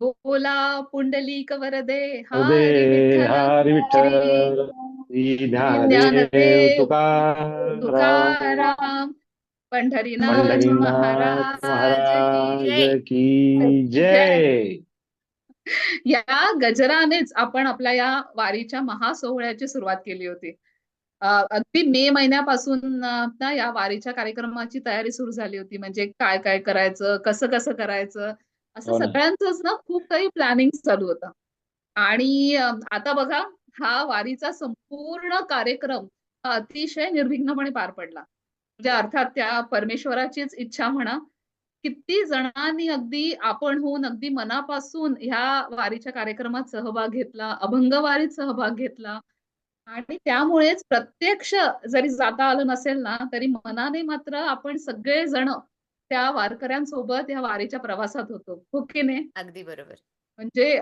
बोला पुंडलिक वरदे हरी हरी विठ्ठल तुकाराम पंढरीनाथ महाराज की जय. या गजरानेच आपण आपल्या या वारीच्या महासोहळ्याची सुरुवात केली होती. अगदी मे महिन्यापासून ना या वारीच्या कार्यक्रमाची तयारी सुरू झाली होती. म्हणजे काय काय करायचं कसं कसं करायचं? असं हो ना. सगळ्यांचंच ना खूप काही प्लॅनिंग चालू होतं. आणि आता बघा हा वारीचा संपूर्ण कार्यक्रम हा अतिशय निर्विघ्नपणे पार पडला. म्हणजे अर्थात त्या परमेश्वराचीच इच्छा म्हणा किती जणांनी अगदी आपण होऊन अगदी मनापासून ह्या वारीच्या कार्यक्रमात सहभाग घेतला अभंग वारीत सहभाग घेतला. आणि त्यामुळेच प्रत्यक्ष जरी जाता आलं नसेल ना तरी मनाने मात्र आपण सगळे जण त्या वारकऱ्यांसोबत या वारीच्या प्रवासात होतो. हो की नाही? अगदी बरोबर. म्हणजे.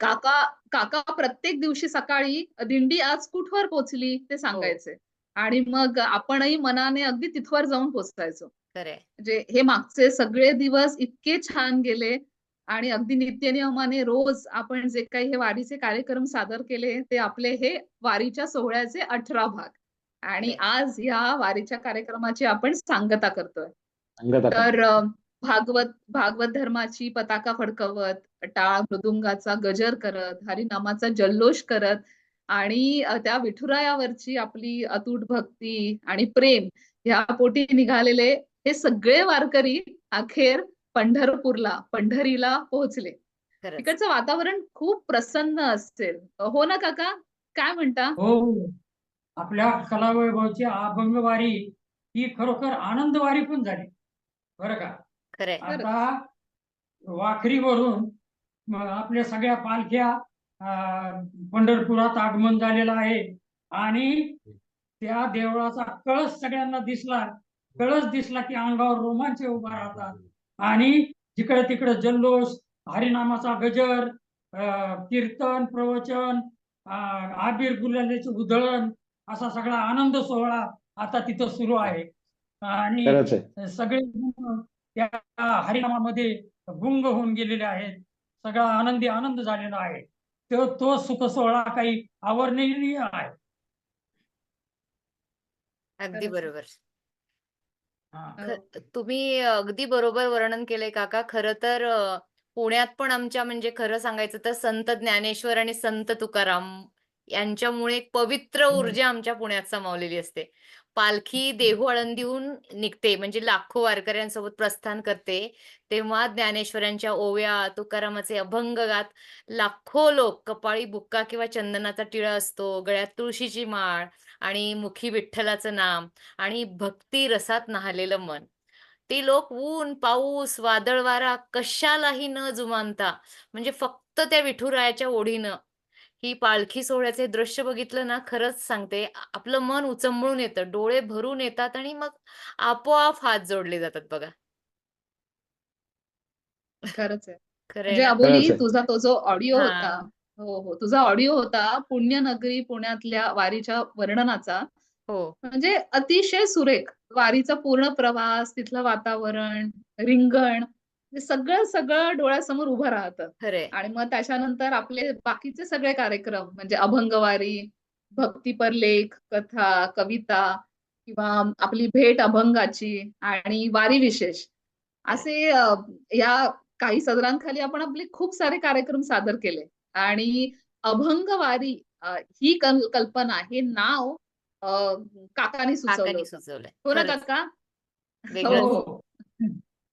काका काका प्रत्येक दिवशी सकाळी दिंडी आज कुठवर पोहोचली ते सांगायचे. आणि मग आपणही मनाने अगदी तिथवर जाऊन पोहोचायचो. खरंय म्हणजे हे मागचे सगळे दिवस इतके छान गेले आणि अगदी नित्यनियमाने रोज आपण जे काही हे वारीचे कार्यक्रम सादर केले ते आपले हे वारीच्या सोहळ्याचे अठरा भाग. आणि आज या वारीच्या कार्यक्रमाची आपण सांगता करतोय. तर भागवत भागवत धर्माची पताका फडकवत टाळ मृदुंगाचा गजर करत हरिनामाचा जल्लोष करत आणि त्या विठुरायावरची आपली अतूट भक्ती आणि प्रेम या पोटी निघालेले हे सगळे वारकरी अखेर पंढरपूरला पंढरीला पोहोचले. तिकडचं वातावरण खूप प्रसन्न असेल. हो ना काका? काय म्हणता? हो आपल्या कलावैभवची अभंगवारी ही खरोखर आनंदवारी पण झाली. बरं का? खरंय. आता वाखरीवरून आपल्या सगळ्या पालख्या पंढरपुरात आगमन झालेलं आहे आणि त्या देवळाचा कळस सगळ्यांना दिसला. कळस दिसला की अंगावर रोमांच उभा राहतात. आणि जिकडे तिकडे जल्लोष हरिनामाचा गजर अं, कीर्तन प्रवचन अं, आबीर गुलालाची उधळण असा सगळा आनंद सोहळा आता तिथं सुरू आहे. आणि सगळे जण त्या हरिनामामध्ये गुंग होऊन गेलेले आहेत. सगळा आनंदी आनंद झालेला आहे. तो तो सुख सोहळा काही आवर्णनीय आहे. अगदी. बरोबर. हा. तुम्ही अगदी बरोबर वर्णन केलंय काका. खरं तर पुण्यात पण आमच्या म्हणजे खरं सांगायचं तर संत ज्ञानेश्वर आणि संत तुकाराम यांच्यामुळे एक पवित्र. ऊर्जा आमच्या पुण्यात सामावलेली असते. पालखी देहू आळंदीहून निघते म्हणजे लाखो वारकऱ्यांसोबत प्रस्थान करते. तेव्हा ज्ञानेश्वरांच्या ओव्या तुकारामाचे अभंग गात लाखो लोक कपाळी बुक्का किंवा चंदनाचा टिळा असतो गळ्यात तुळशीची माळ आणि मुखी विठ्ठलाचं नाम आणि भक्ती रसात न्हालेलं मन. ते लोक ऊन पाऊस वादळ वारा कशालाही न जुमानता म्हणजे फक्त त्या विठुरायाच्या ओढीनं ही पालखी सोहळ्याचे दृश्य बघितलं ना खरंच सांगते आपलं मन उचंबळून येतं डोळे भरून येतात आणि मग आपोआप हात जोडले जातात बघा. खरंच आहे. खरंय म्हणजे ना? अबोली खरंच आहे. तुझा तो जो ऑडिओ हा. होता हो हो तुझा ऑडिओ होता पुण्यनगरी पुण्यातल्या वारीच्या वर्णनाचा. हो. म्हणजे अतिशय सुरेख वारीचा पूर्ण प्रवास तिथलं वातावरण रिंगण सगळं सगळं डोळ्यासमोर उभं राहतं. आणि मग त्याच्यानंतर आपले बाकीचे सगळे कार्यक्रम म्हणजे अभंगवारी भक्तीपर लेख कथा कविता किंवा आपली भेट अभंगाची आणि वारी विशेष असे या काही सदरांखाली आपण आपले खूप सारे कार्यक्रम सादर केले. आणि अभंगवारी ही कल- कल्पना हे नाव काकांनी सुचवलं हो ना काका? हो. हो.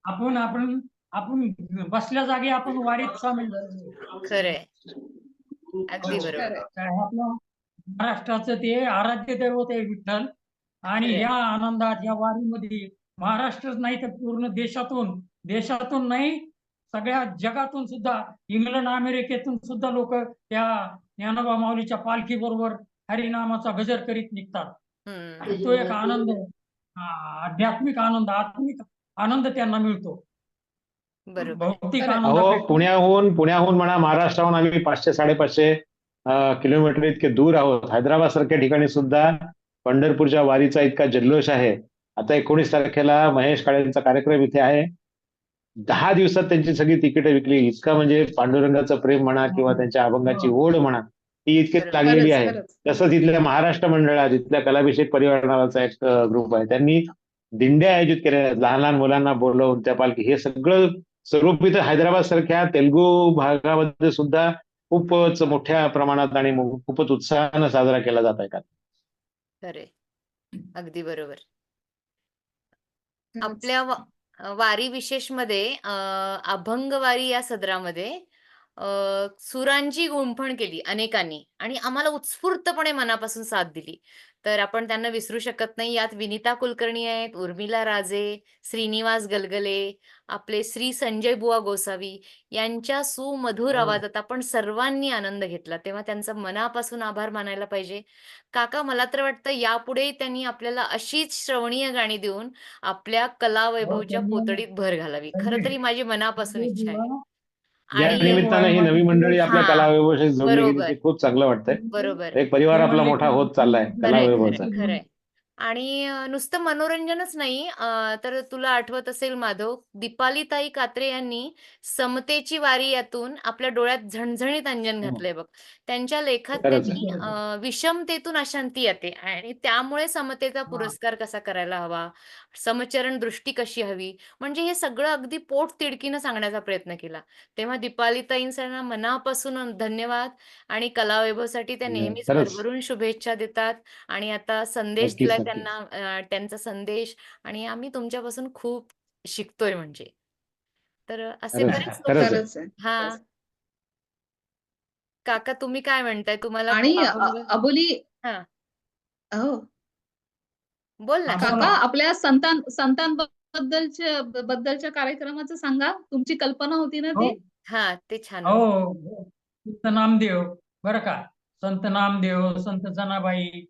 आपण आपण आपण बसल्या जागी आपण वारीत सामील झालो. खरंय अगदी. बरोबर आपलं महाराष्ट्राचं ते आराध्य दैवत आहे विठ्ठल आणि. ह्या आनंदात या वारीमध्ये महाराष्ट्रच नाही तर पूर्ण देशातून देशातून नाही सगळ्या जगातून सुद्धा इंग्लंड अमेरिकेतून सुद्धा लोक त्या ज्ञानोबा माऊलीच्या पालखी बरोबर हरिनामाचा गजर करीत निघतात आणि तो एक आनंद आध्यात्मिक आनंद आत्मिक आनंद त्यांना मिळतो बरोबर. अहो पुण्याहून पुण्याहून म्हणा महाराष्ट्राहून आम्ही पाचशे साडेपाचशे किलोमीटर इतके दूर आहोत. हैदराबाद सारख्या ठिकाणी सुद्धा पंढरपूरच्या वारीचा इतका जल्लोष आहे. आता एकोणीस तारखेला महेश काळेंचा कार्यक्रम इथे आहे. दहा दिवसात त्यांची सगळी तिकीटं विकली. इतका म्हणजे पांडुरंगाचं प्रेम म्हणा किंवा त्यांच्या अभंगाची ओढ म्हणा ती इतकी. लागलेली आहे. तसंच इथल्या महाराष्ट्र मंडळात इथल्या कलाभिषेक परिवार नावाचा एक ग्रुप आहे. त्यांनी दिंड्या आयोजित केल्या. आहेत लहान लहान मुलांना बोलवून त्या पालखी हे सगळं स्वरूप इथं हैदराबाद सारख्या तेलुगू भागामध्ये सुद्धा खूपच मोठ्या प्रमाणात आणि खूपच उत्साहानं साजरा केला जात आहे का? खरे अगदी बरोबर. आपल्या वारी विशेषमध्ये अभंग वारी या सदरामध्ये सुरांची गुंफण केली अनेकांनी आणि आम्हाला उत्स्फूर्तपणे मनापासून साथ दिली. तर आपण त्यांना विसरू शकत नाही. यात विनिता कुलकर्णी आहेत उर्मिला राजे श्रीनिवास गलगले आपले श्री संजय बुवा गोसावी यांच्या सुमधुर हो. आवाजात आपण सर्वांनी आनंद घेतला. तेव्हा त्यांचा मनापासून आभार मानायला पाहिजे. काका मला तर वाटतं यापुढे त्यांनी आपल्याला अशीच श्रवणीय गाणी देऊन आपल्या कला वैभवच्या त्यांनी- पोतडीत भर घालावी. खरं त्यांनी- तरी माझी मनापासून इच्छा आहे. या आणि निमित्तानं ही नवी मंडळी आपल्या हा, कलावैभवाशी जोडली गेली बरोबर. ते खूप चांगलं वाटतंय. बरोबर. एक परिवार आपला मोठा होत चाललाय खरंय कलावैभवाचा खरंय खरंय. आणि अं, नुसतं मनोरंजनच नाही अं, तर तुला आठवत असेल माधव दीपालीताई कात्रे यांनी समतेची वारी यातून आपल्या डोळ्यात झणझणीत अंजन हो. घातलंय बघ त्यांच्या लेखात खरंच त्यांनी. अं, विषमतेतून अशांती येते आणि त्यामुळे समतेचा पुरस्कार कसा करायला हवा समचरण दृष्टी कशी हवी म्हणजे हे सगळं अगदी पोट तिडकीनं सांगण्याचा प्रयत्न केला तेव्हा दीपालीताईंना मनापासून धन्यवाद आणि कलावैभवसाठी त्या. नेहमीच खरंच. भरभरून शुभेच्छा देतात आणि आता संदेश नक्कीच, दिलाय. त्यांना त्यांचा संदेश आणि आम्ही तुमच्यापासून खूप शिकतोय म्हणजे तर असे बरेच लोक खरंच आहे. हा. काका तुम्ही काय म्हणताय तुम्हाला आणि अ- अबोली हा. हो बोल ना हा, काका. आपल्या संतान संतांबद्दलच्या बद्दलच्या कार्यक्रमाचं सांगा तुमची कल्पना होती ना हो ती हा ते छान. हो हो. संत नामदेव बरं का संत नामदेव संत जनाबाई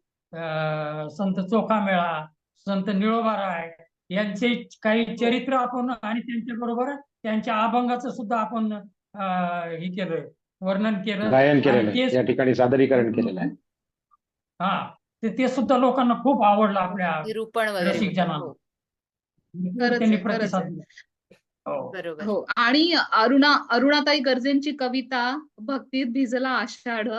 संत चोखामेळा संत निळोबाराय यांचे काही चरित्र आपण आणि त्यांच्या बरोबर त्यांच्या अभंगाचं सुद्धा आपण हे केलंय वर्णन केलं. गायन केलेलं या ठिकाणी सादरीकरण केलेलं आहे. हा ते ते सुद्धा लोकांना खूप आवडलं आपल्या निरूपण. हो, त्यांनी प्रतिसाद हो. बरोबर. हो आणि अरुणा अरुणाताई गर्जेंची कविता भक्तीत भिजला आषाढ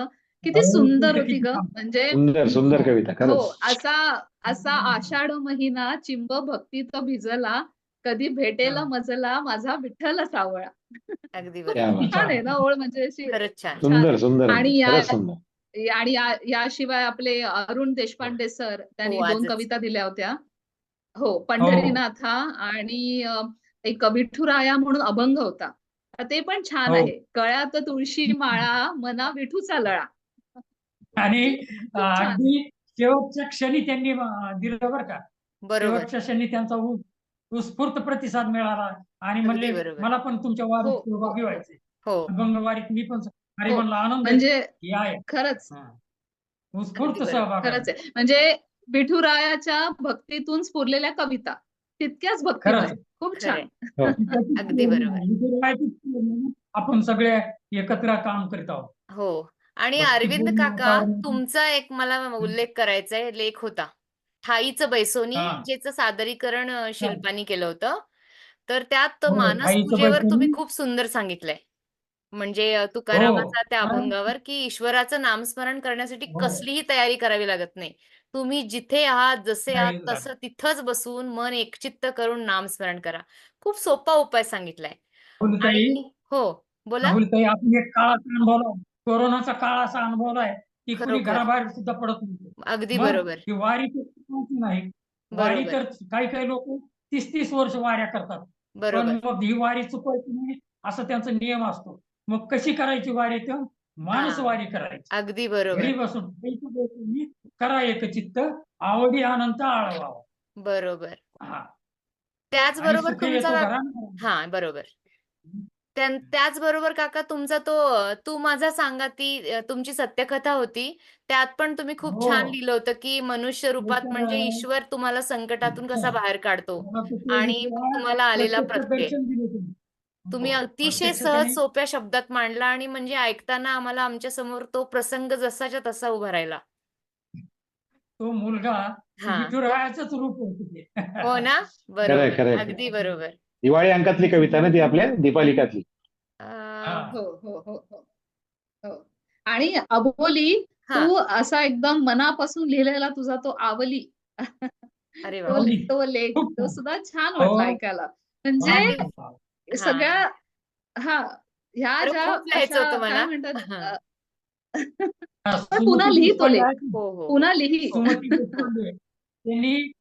किती सुंदर होती ग. म्हणजे सुंदर सुंदर कविता हो असा असा आषाढ महिना चिंब भक्तीत भिजला कधी भेटेल. मजला माझा विठ्ठल सावळा. अगदी. छान आहे ना ओळ म्हणजे अशी खरंच छान. सुंदर सुंदर. आणि या- आणि याशिवाय आपले अरुण देशपांडे सर त्यांनी हो, दोन. कविता दिल्या होत्या. हो पंढरीनाथा आणि एक विठुराया म्हणून अभंग होता. ते पण छान हो. आहे. गळ्यात तुळशी माळा मना विठूचा लळा. आणि छान. अगदी शेवटच्या क्षणी त्यांनी दिलं बरं का शेवटच्या क्षणी त्यांचा उत्स्फूर्त प्रतिसाद मिळाला आणि म्हणले. मला पण तुमच्या वारीत हो. सहभागी व्हायचे हो अभंगवारीत मी पण अरे हो. म्हणलं आनंद. म्हणजे. खरंच. उत्स्फूर्त. सहभाग. खरंच आहे म्हणजे विठुरायाच्या भक्तीतून स्फुरलेल्या कविता तितक्याच खरंच. खूप छान अगदी बरोबर. आपण सगळे एकत्र काम करीत आहोत हो आणि अरविंद काका. तुमचा एक मला उल्लेख करायचा आहे लेख होता. ठाईचं बैसोनी हा. ज्याचं सादरीकरण अ, शिल्पानी केलं होतं. तर त्यात हो, मानस पूजेवर तुम्ही. खूप सुंदर सांगितलंय. म्हणजे अ, तुकारामाचा त्या कारण- अभंगावर की ईश्वराचं नामस्मरण करण्यासाठी हो. कसलीही तयारी करावी लागत नाही. तुम्ही जिथे आहात जसे आहात नाही लागत. तसं तिथंच बसून मन एकचित्त करून नामस्मरण करा. खूप सोपा उपाय सांगितलाय. राहुलताई आणि हो बोला. राहुलताई आपण एक कोरोनाचा काळ असा अनुभवलाय की कोणी. घराबाहेर सुद्धा पडत नाही अगदी बरोबर. ही वारी नाही वारी तर काही काही लोक तीस तीस वर्ष वाऱ्या करतात. पण मग ही वारी चुकवायची नाही असा त्यांचा नियम असतो. मग कशी करायची वारी तर माणूस. वारी करायची. अगदी घरी बरोबर पैसे बसून करा एक चित्त आवडी आनंद आळवावा. बरोबर. हा. त्याचबरोबर हा बरोबर. त्यां- त्याचबरोबर काका तुमचा तो अ, तू माझा सांगा ती अ, तुमची सत्यकथा होती त्यात पण तुम्ही खूप हो. छान लिहिलं होतं की मनुष्य रूपात तर- म्हणजे ईश्वर तुम्हाला संकटातून कसा बाहेर काढतो मला आणि तुम्हाला आलेला प्रत्यक्ष प्रत्यय. दर्शन दिलं तुम्ही. तुम्ही हो, अतिशय सहज सोप्या शब्दात मांडला आणि म्हणजे ऐकताना आम्हाला आमच्यासमोर तो प्रसंग जसाच्या तसा उभा राहिला तो मुलगा हा. विठुरायाचंच रूप होत ते हो ना खरंय, बरोबर खरंय. अगदी बरोबर दिवाळी अंकातली कविता ना ती आपल्या दीपालिकातली. हो. हो हो आणि अबोली तू असा एकदम मनापासून लिहिलेला तुझा तो आवली. अरे तो वा आवली. तो लेख तो छान. सुद्धा छान. वाटला ऐकायला. म्हणजे हा. सगळ्या हा. ह्या ज्या म्हणतात पुन्हा लिही तो लेख. पुन्हा लिही. त्यांनी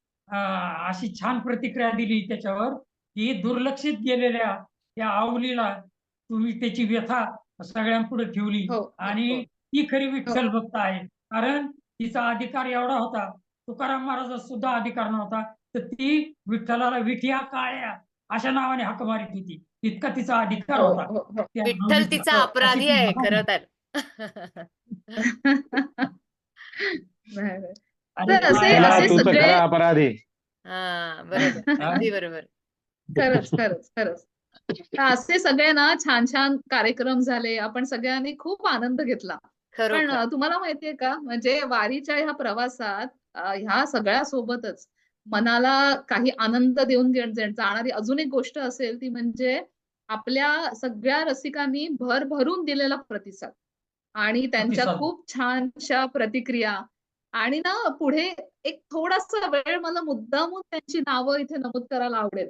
अशी छान प्रतिक्रिया दिली त्याच्यावर. की दुर्लक्षित गेलेल्या त्या आवलीला तुम्ही त्याची व्यथा सगळ्यांपुढे ठेवली. हो आणि हो. ती खरी विठ्ठल भक्त आहे. कारण तिचा अधिकार एवढा होता तुकाराम महाराजा सुद्धा अधिकार नव्हता तर ती विठ्ठलाला विठ्या काळ्या अशा नावाने हाक मारित होती. इतका तिचा अधिकार हो होता. हो हो. विठ्ठल. तिचा अपराधी ती आहे खरं तर. असे- सगळे- अपराधी. हा बरोबर. अगदी बरोबर. खरंच खरंच खरंच. असे सगळे ना छान छान कार्यक्रम झाले. आपण सगळ्यांनी खूप आनंद घेतला. पण तुम्हाला माहितीये का? म्हणजे वारीच्या ह्या प्रवासात ह्या सगळ्या सोबतच मनाला काही आनंद देऊन जाणारी अजून एक गोष्ट असेल ती म्हणजे आपल्या सगळ्या रसिकांनी भर भरून दिलेला प्रतिसाद. आणि त्यांच्या प्रतिसाद. खूप छानशा प्रतिक्रिया. आणि ना पुढे एक थोडासा वेळ मला मुद्दामून त्यांची नावं इथे नमूद करायला आवडेल.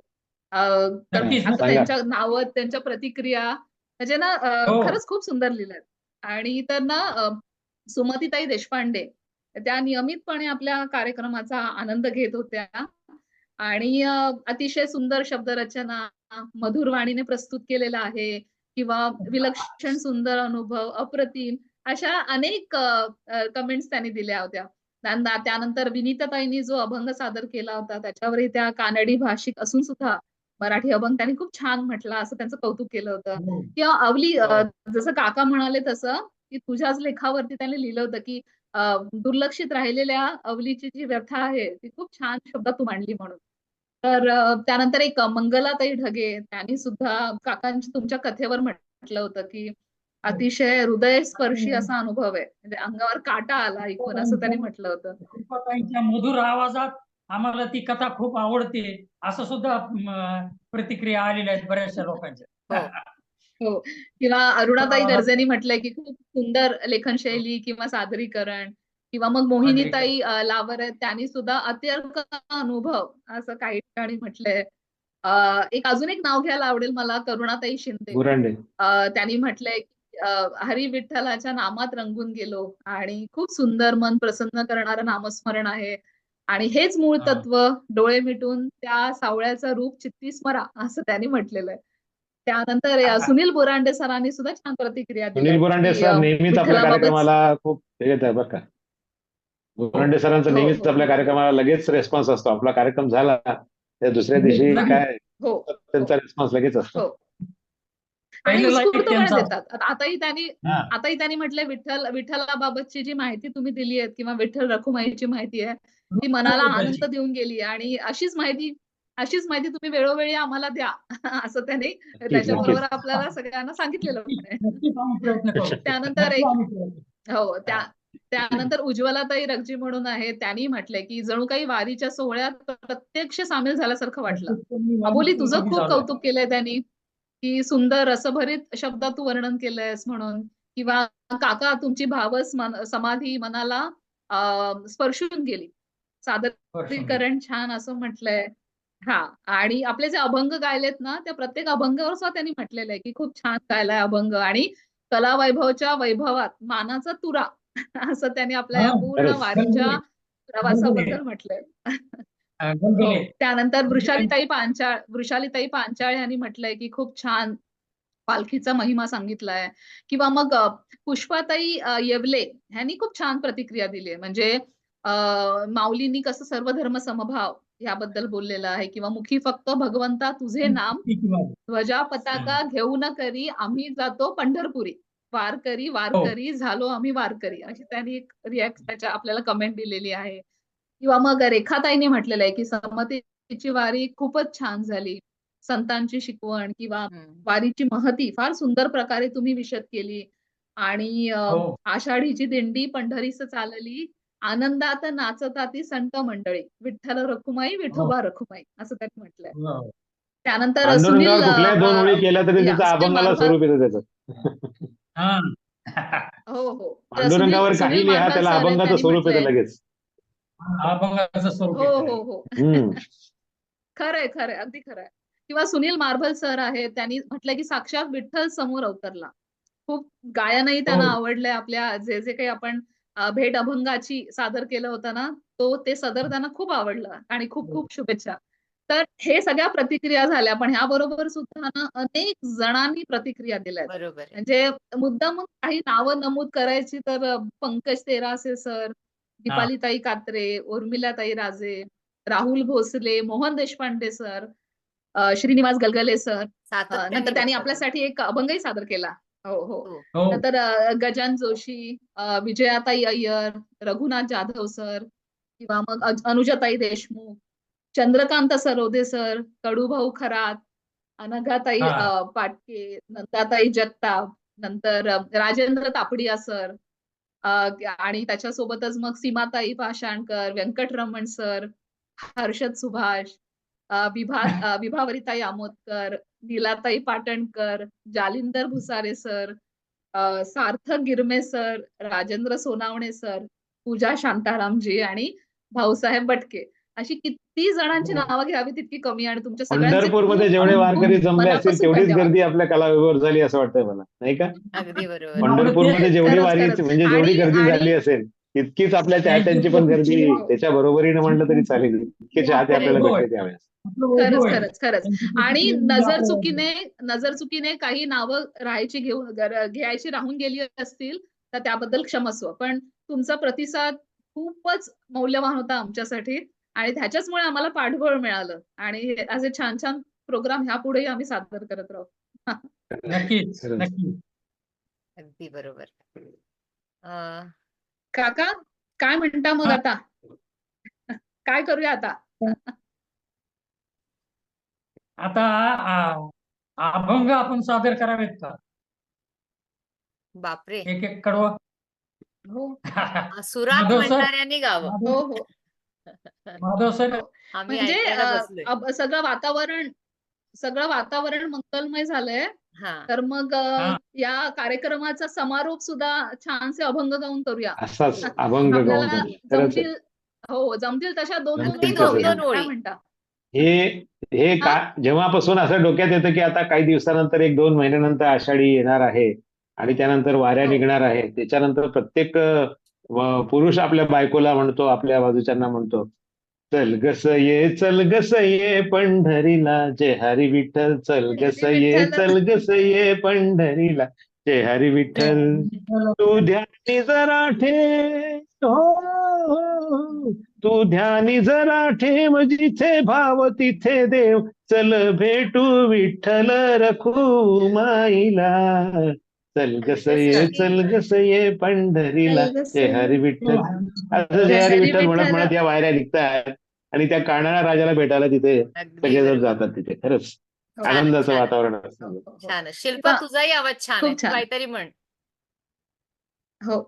त्यांच्या नावं त्यांच्या प्रतिक्रिया म्हणजे ना हो. खरंच खूप सुंदर लिहिलंय. आणि तर ना सुमतीताई देशपांडे त्या नियमितपणे आपल्या कार्यक्रमाचा आनंद घेत होत्या. आणि अतिशय सुंदर शब्दरचना मधुर वाणीने प्रस्तुत केलेला आहे. किंवा विलक्षण सुंदर अनुभव अप्रतिम अशा अनेक कमेंट्स त्यांनी दिल्या होत्या. त्यांना त्यानंतर विनीताताईंनी जो अभंग सादर केला होता त्याच्यावरही त्या कानडी भाषिक असून सुद्धा मराठी अभंग. त्यांनी खूप छान म्हटला असं त्यांचं कौतुक केलं होतं. हो. किंवा अवली हो. जसं काका म्हणाले तसं की तुझ्याच लेखावरती त्यांनी लिहिलं होतं की दुर्लक्षित राहिलेल्या अवलीची जी व्यथा आहे ती खूप छान शब्दात तू मांडली म्हणून. तर त्यानंतर एक मंगलाताई ढगे त्यांनी सुद्धा काकांची तुमच्या कथेवर म्हटलं होतं की अतिशय हृदयस्पर्शी असा अनुभव आहे. म्हणजे अंगावर काटा आला ऐकून असं त्यांनी म्हटलं होतं. मधुर आवाजात आम्हाला ती कथा खूप आवडते. असं सुद्धा प्रतिक्रिया आलेल्या आहेत बऱ्याचशा लोकांच्या. हो. हो. किंवा अरुणाताई गर्जेनी म्हटलंय की खूप सुंदर लेखन शैली किंवा सादरीकरण किंवा मग मोहिनीताई लावर आहेत त्यांनी सुद्धा अत्यर्क अनुभव असं काही ठिकाणी म्हटलंय. अ, एक अजून एक नाव घ्यायला आवडेल मला करुणाताई शिंदे. त्यांनी म्हटलंय हरी विठ्ठलाच्या नामात रंगून गेलो आणि खूप सुंदर मन प्रसन्न करणारं नामस्मरण आहे. आणि हेच मूळ. तत्व डोळे मिटून त्या सावळ्याचं रूप चित्ती स्मरा असं त्यांनी म्हटलेलं आहे त्यानंतर सुनील बोरांडे सरांनी सुद्धा छान प्रतिक्रिया सुनील बुरांडे सर नेहमीच आपल्या कार्यक्रमाला खूप हे येत आहे बरं का बुरांडे सरांचा हो, नेहमीच हो. आपल्या कार्यक्रमाला लगेच रेस्पॉन्स असतो आपला कार्यक्रम झाला त्या दुसऱ्या दिवशी. काय हो त्यांचा रिस्पॉन्स लगेच असतो. आणि देतात आताही त्यांनी हा. आताही त्यांनी म्हटलंय विठ्ठल विठ्ठलाबाबतची जी माहिती तुम्ही दिली आहे किंवा विठ्ठल रखुमाईची माहिती आहे ती मनाला आनंद देऊन गेली आणि अशीच माहिती अशीच माहिती तुम्ही वेळोवेळी आम्हाला द्या असं त्यांनी त्याच्याबरोबर. आपल्याला सगळ्यांना सांगितलेलं त्यानंतर एक हो त्या त्यानंतर उज्ज्वलाताई रगजी म्हणून आहे त्यांनी म्हटलंय की जणू काही वारीच्या सोहळ्यात प्रत्यक्ष सामील झाल्यासारखं वाटलं. अबोली तुझं खूप. कौतुक केलंय त्यांनी की सुंदर रसभरीत शब्दात तू वर्णन केलंयस म्हणून किंवा काका तुमची भावस मन- समाधी मनाला स्पर्शून गेली. सादरीकरण छान असं म्हटलंय. हा आणि आपले जे अभंग गायलेत ना त्या प्रत्येक अभंगावर सुद्धा त्यांनी म्हटलेलं आहे की खूप छान गायलाय अभंग. आणि कला वैभवच्या वैभवात मानाचा तुरा असं त्यांनी आपल्या या पूर्ण. वारीच्या प्रवासाबद्दल म्हटलंय. हो. त्यानंतर वृषालीताई पांचाळ वृषालीताई पांचाळ यांनी म्हटलंय की खूप छान पालखीचा महिमा सांगितलाय. किंवा मग अ, पुष्पाताई अ, येवले ह्यांनी खूप छान प्रतिक्रिया दिली आहे म्हणजे अ, माऊलींनी कसं सर्व धर्म समभाव याबद्दल बोललेलं आहे. किंवा मुखी फक्त भगवंता तुझे नाम? ध्वजा पताका घेऊन करी आम्ही जातो पंढरपुरी. वारकरी वारकरी झालो आम्ही वारकरी. अशी त्यांनी एक रिॲक्ट त्याच्या आपल्याला कमेंट दिलेली आहे. किंवा मग रेखाताईने म्हटलेलं आहे की संमतीची वारी खूपच छान झाली. संतांची शिकवण किंवा. वारीची महती फार सुंदर प्रकारे तुम्ही विशद केली. आणि हो. आषाढीची दिंडी पंढरीस चालली. आनंदात नाचताती संत मंडळी. विठ्ठल रखुमाई विठोबा रखुमाई असं त्यांनी म्हटलंय. हो. त्यानंतर सुनील हा. हो हो. अभंगाचं स्वरूप लगेच. अभंगाचं स्वरूप हो. हो हो हम्म खरंय खरंय अगदी खरंय किंवा सुनील मार्बल सर आहेत त्यांनी म्हटलं की साक्षात विठ्ठल समोर अवतरला खूप गायनही त्यांना हो. आवडलंय आपल्या जे जे काही आपण भेट अभंगाची सादर केलं होतं ना तो ते सदर त्यांना खूप आवडलं आणि खूप खूप शुभेच्छा तर हे सगळ्या प्रतिक्रिया झाल्या पण ह्याबरोबर सुद्धा ना अनेक जणांनी प्रतिक्रिया दिल्या. बरोबर. म्हणजे मुद्दाम काही नावं नमूद करायची तर पंकज तेरासे सर दीपालीताई कात्रे उर्मिलाताई राजे राहुल भोसले मोहन देशपांडे सर श्रीनिवास गलगले सर नंतर त्यांनी. आपल्यासाठी एक अभंगही सादर केला. हो हो. हो. हो. नंतर गजान जोशी विजयाताई अय्यर रघुनाथ जाधव सर किंवा मग अनुजाताई देशमुख चंद्रकांत सरोदे सर कडूभाऊ खरात अनघाताई पाटके नंदाताई जगताप नंतर राजेंद्र तापडिया सर आणि त्याच्यासोबतच मग सीमाताई पाषाणकर व्यंकटरमण सर हर्षद सुभाष विभा विभावरीताई Amodkar नीलाताई Patankar Jalindar Bhusare sir Sarthak Girme sir Rajendra Sonawane sir Pooja शांतारामजी आणि भाऊसाहेब बटके. अशी किती जणांची हो. नावं घ्यावी तितकी कमी आणि तुमच्या सगळ्यांचे पंढरपूरमध्ये जेवढे वारकरी जमले असतील तेवढीच. गर्दी आपल्या कलाविभागावर झाली असं वाटतंय मला नाही का अगदी बरोबर पंढरपूरमध्ये जेवढी वारी. म्हणजे जेवढी आणि- गर्दी झाली असेल तितकीच आपल्या चाहत्यांची पण गर्दी हो. त्याच्या बरोबरीने म्हणलं तरी चालेल इतके चाहते आपल्याला. भेटले त्यावेळेस खरंच खरंच खरंच आणि नजर चुकीने नजर चुकीने काही नावं राहायची गर- घ्यायची राहून गेली असतील तर त्याबद्दल क्षमस्व पण तुमचा प्रतिसाद खूपच मौल्यवान होता आमच्यासाठी आणि त्याच्याचमुळे आम्हाला पाठबळ मिळालं. आणि असे छान छान प्रोग्राम ह्यापुढेही आम्ही सादर करत राहू. नक्कीच अगदी बरोबर. काका काय म्हणता मग. आता? काय करूया आता? आता अभंग आपण सादर करावेत का? बापरे. एक एक कडवा. हो. सुरात. म्हणणाऱ्यांनी गावं. हो हो. माधव सर आम्ही म्हणजे सगळं वातावरण सगळं वातावरण मंगलमय झालंय. हा. तर मग. या कार्यक्रमाचा समारोप सुद्धा छानसे अभंग गाऊन करूया. असाच अभंग. जमतील हो जमतील तशा दोन दोन ओळी. म्हणता? हे हे का जेव्हापासून असं डोक्यात येतं की आता काही दिवसानंतर एक दोन महिन्यानंतर आषाढी येणार आहे आणि त्यानंतर वाऱ्या हो. निघणार आहे त्याच्यानंतर प्रत्येक पुरुष आपल्या बायकोला म्हणतो आपल्या बाजूच्यांना म्हणतो चल गस ये चल गस ये पंढरीला जय हरी विठ्ठल चल गस ये चल गस ये पंढरीला जय हरी विठ्ठल तू ध्यानी जरा ठे हो, हो, हो तू ध्यानी जरा ठेव जिथे भाव तिथे देव चल भेटू विठ्ठल रखू माईला चल गस ये चल गस ये पंढरीला हरी ये. विठ्ठल असं हरी विठ्ठल म्हणत म्हणत या वायऱ्या निघतात आणि त्या कानाळा राजाला भेटायला तिथे सगळेजण. जातात तिथे खरंच आनंदाचं. वातावरण असतं. छान शिल्पा. तुझाही आवाज छान आहे तू छान. काहीतरी म्हण हो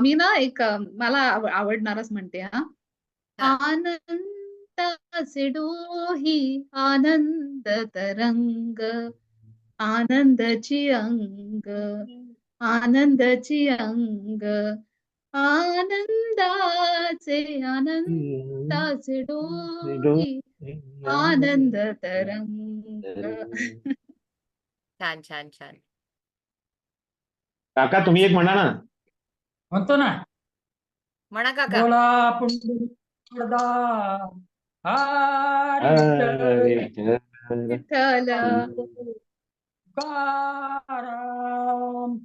मी ना एक मला आव- आवडणारच म्हणते हा हा. आनंदाचे डोही आनंद तरंग आनंदाची अंग आनंदाची अंग आनंदाचे आनंदाचे डोही आनंद तरंग. छान छान छान. काका तुम्ही एक म्हणा ना. म्हणतो ना. म्हणा काका. बोला हरी विठ्ठल. तुकाराम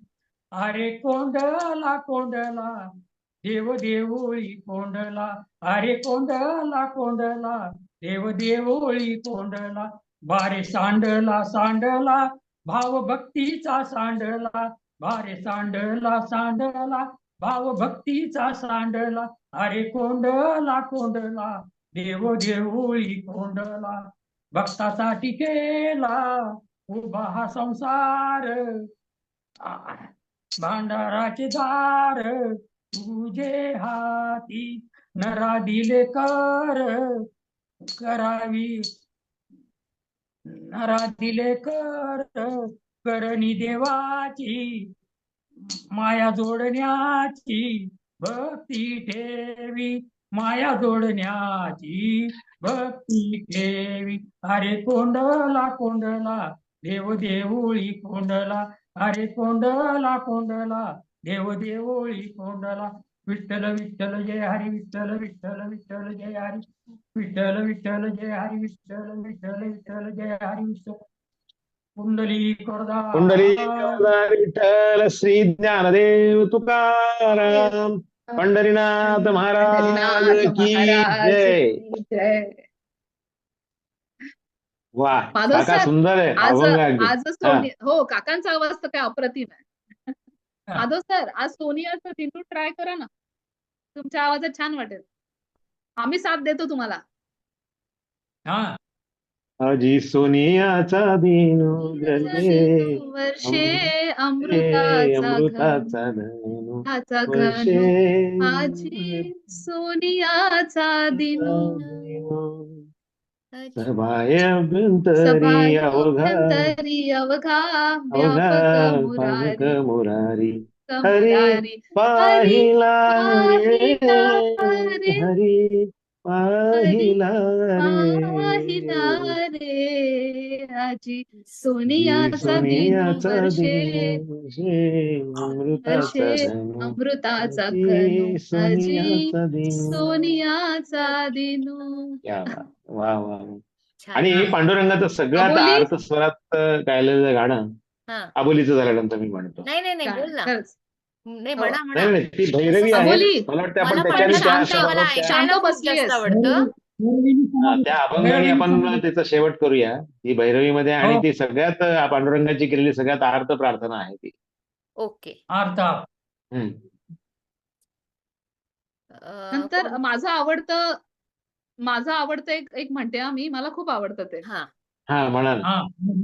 अरे कोंडला कोंडला देव देवळी कोंडला. अरे कोंडला कोंडला देव देवळी कोंडला. बारे सांडला सांडला भाव भक्तीचा सांडला. बारे सांडला सांडला भाव भक्तीचा सांडला. अरे कोंडला कोंडला देव देवळी कोंडला. भक्तासाठी केला उभा हा संसार. भांडाराचे दार. तुझे हाती नरा दिले कर. करावी. नराधिले कर. करणी देवाची. माया जोडण्याची. भक्ती ठेवी. माया जोडण्याची. भक्ती ठेवी. अरे कोंडला कोंडला. देव देऊळी कोंडला अरे कोंडला कोंडला. देव देऊळी कोंडला. विठ्ठल विठ्ठल जय हरी विठ्ठल विठ्ठल विठ्ठल जय हरी. विठ्ठल विठ्ठल जय हरी विठ्ठल विठ्ठल विठ्ठल जय हरी. विठ्ठल कुंडली करदा. कुंडली विठ्ठल श्री ज्ञानदेव तुकाराम. पंढरीनाथ महाराज पंढरीनाथ की महाराज जय. की जय. वा काका सुंदर आहे आज. आज सोनी हो काकांचा आवाज तर काय अप्रतिम आहे. हा. माधव सर आज सोनियाचं दिनू ट्राय करा ना. तुमच्या आवाजात छान वाटेल. आम्ही साथ देतो तुम्हाला. हा. अजी सोनियाचा दिनो गले वर्षे हे अमृताचा घन. वर्षे माझी सोनियाचा दिनू. सभाभ्यंतरी अवघा व्यापक मुरारी मुरारी मुरारी पाहिला हरी। पाहिला रे. रे. आजी सोनियाचा अमृताचा सोनियाचा दिनो. वा वा आणि पांडुरंगाचं सगळ्यात अबोली? अर्थ स्वरात गायलेलं गाणं हा. आबोलीचं झाल्यानंतर मी म्हणतो. नाही नाही नाही. बोल ना. नाही. म्हणा नाही म्हणा नाही ती भैरवी आहे अबोली? मला वाटतं मला आपण पण त्याच्याने त्या शांत मला त्या- ऐकायला खूप बसलीयस. जास्त आवडतं हा, त्या अभंगाने आपण त्याचा शेवट करूया ती भैरवीमध्ये आणि हो. ती सगळ्यात अं, पांडुरंगाची केलेली सगळ्यात आर्त प्रार्थना आहे ती ओके हम्म. अं, नंतर कोण- माझं आवडतं माझं आवडतं एक एक म्हणते हा मी मला खूप आवडतं ते हा हा म्हणा ना. हा आधी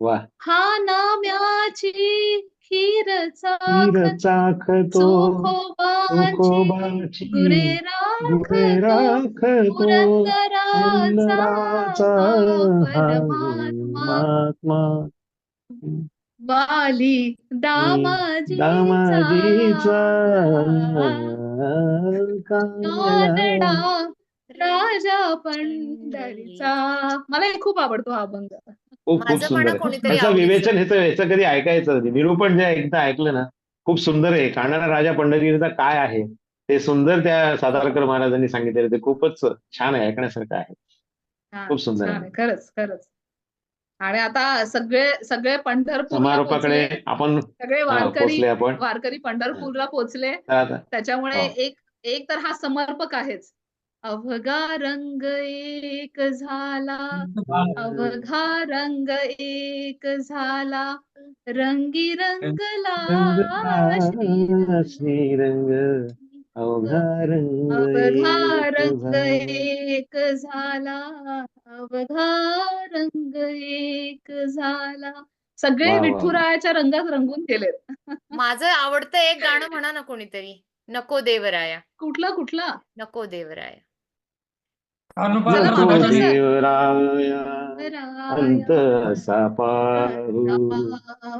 वा. हा नाम्याची खीर तीर चाखतो तुकोबाची गुरे गुरे राखतो पुरंदराचा परमात्मा. वाली दामाजीचा कानडा राजा पंढरीचा. मला हे खूप आवडतो हा अभंग. खूप खूप सुंदर आहे कोणीतरी त्याचं आवडीचं. विवेचन ह्याचं ह्याचं कधी ऐकायचं नाही. निरूपण जे एकदा ऐकलं ना खूप सुंदर आहे कानाडा राजा पंढरीचा काय आहे ते सुंदर त्या सातारकर महाराजांनी सांगितलेलं ते खूपच छान आहे ऐकण्यासारखं आहे छान खूप सुंदर छान आहे. आहे खरंच खरंच आणि आता सगळे सगळे पंढरपूरला समारोपाकडे. आपण सगळे हा, वारकरी पोचले आपण वारकरी पंढरपूरला पोहोचले तर आता त्याच्यामुळे हो. एक एक तर हा समर्पक आहेच अवघा रंग एक झाला अवघा रंग एक झाला रंगी रंगला श्रीरंग. अवघा रंग अवघा एक रंग झाला. एक झाला अवघा रंग एक झाला सगळे. विठुरायाच्या रंगात रंगून गेलेत माझं आवडतं एक गाणं म्हणा ना कोणीतरी नको देवराया कुठलं कुठलं नको देवराया अनुपम चला, नको माधव सर. देवराया अंत असा पाहू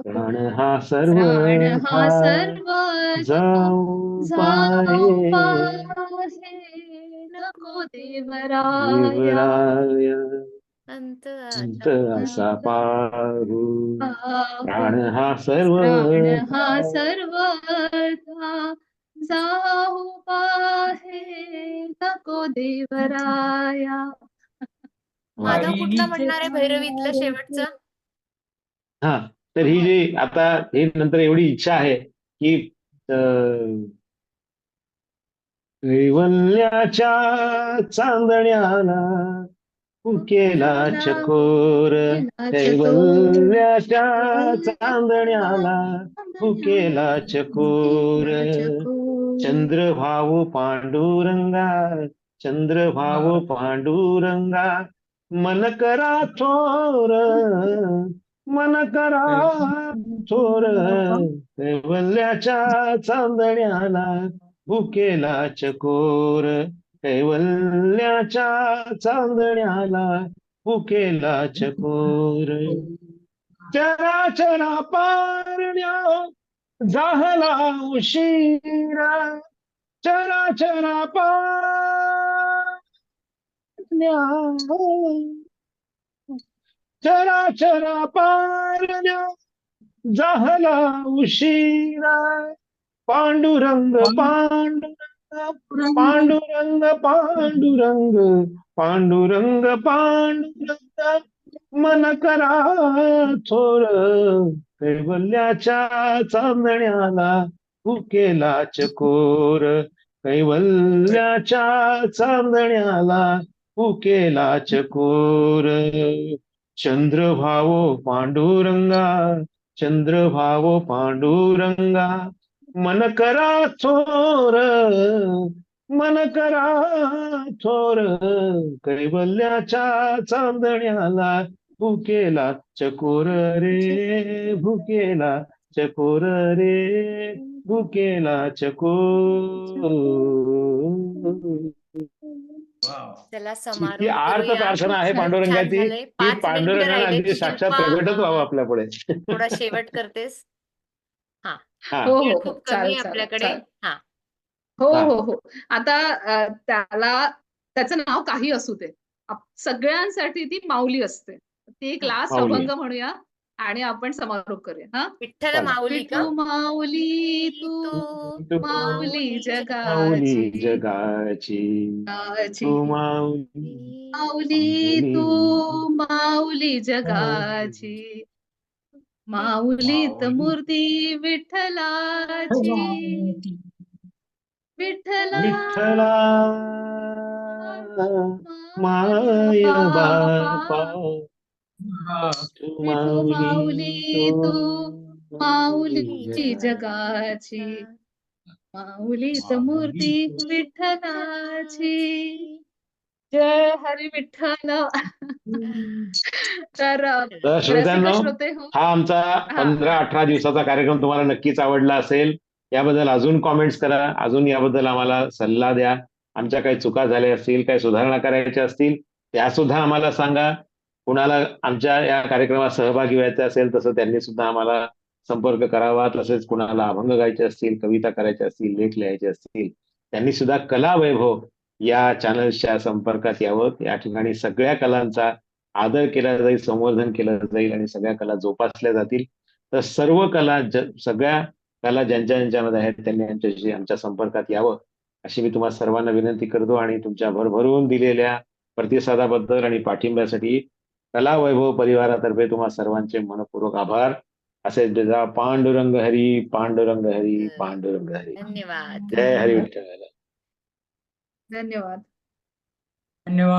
प्राण हा सर्व हा जाऊ नको देवराया. अंत असा पाहू. प्राण हा सर्व हा सर्व जाऊ पाहे नको देवराया. माधव कुठलं म्हणणार आहे भैरवीतलं शेवटचं? हा तर ही जी आता हे नंतर एवढी इच्छा आहे की अं, कैवल्याच्या चांदण्याला फुकेला चकोर कैवल्याच्या चांदण्याला फुकेला चकोर. चंद्र भाऊ पांडुरंगा चंद्र भाऊ पांडुरंगा मन करा थोर मन करा थोर कैवल्याच्या चांदण्याला भुकेला चकोर कैवल्याच्या चांदण्याला भुकेला चकोर. चराचरा पारण्या झाला उशिरा चरा चरा पार पारण्या झाला उशिरा. पांडुरंग पांडुरंग पांडुरंग पांडुरंग पांडुरंग पांडुरंग. मन करा थोर. कैवल्याच्या चांदण्याला भुकेला चकोर कैवल्याच्या चांदण्याला भुकेला चकोर चंद्र भावो पांडुरंगा चंद्र भावो पांडुरंगा मन करा थोर मन करा थोर. कैवल्याच्या चांदण्याला भुकेला चकोर रे भुकेला चकोर रे भुकेला चकोर. आर्त करूया. प्रार्थना आहे पांडुरंगाची. अगदी साक्षात प्रगटच व्हावं आपल्या पुढे थोडा शेवट करतेस. हा. हो. हो खूप कमी आपल्याकडे. हा. हो हा. आता त्याला त्याचं नाव काही असू दे. सगळ्यांसाठी ती माऊली असते. ती एक. लास्ट माऊली. अभंग म्हणूया आणि आपण समारोप करूया हा? विठ्ठल चालेल. माऊली का? विठू माऊली तू तू माऊली माऊली जगाची. जगाची. जगाची. तू माऊली माऊली तू माऊली जगाची. माऊलीत मूर्ती विठ्ठलाची. विठ्ठला. विठ्ठला. माय बापा विठू माऊली माऊली तू माऊलीची जगाची. माऊलीत मूर्ती विठ्ठलाची. जय हरी विठ्ठल. तर श्रोत्यांनो हो. हा आमचा पंधरा अठरा दिवसाचा कार्यक्रम तुम्हाला नक्कीच आवडला असेल. याबद्दल अजून कॉमेंट्स करा. अजून याबद्दल आम्हाला सल्ला द्या. आमच्या काही चुका झाल्या असतील काही सुधारणा करायच्या असतील त्या सुद्धा आम्हाला सांगा. कुणाला आमच्या या कार्यक्रमात सहभागी व्हायचं असेल तसं त्यांनी सुद्धा आम्हाला संपर्क करावा. तसेच कुणाला अभंग गायचे असतील कविता करायच्या असतील लेख लिहायचे असतील त्यांनी सुद्धा कला वैभव या चॅनल्सच्या संपर्कात यावं. या ठिकाणी सगळ्या कलांचा आदर केला जाईल संवर्धन केलं जाईल आणि सगळ्या कला जोपासल्या जातील. तर सर्व कला ज सगळ्या कला ज्यांच्या ज्यांच्यामध्ये आहेत त्यांनी आमच्याशी आमच्या संपर्कात यावं. अशी मी तुम्हाला सर्वांना विनंती करतो आणि तुमच्या भरभरून दिलेल्या प्रतिसादाबद्दल आणि पाठिंब्यासाठी कला वैभव परिवारातर्फे तुम्हा सर्वांचे मनपूर्वक आभार. असे जजा पांडुरंग हरी पांडुरंग हरी पांडुरंग हरी. धन्यवाद. जय हरी विठ्ठल. धन्यवाद. धन्यवाद.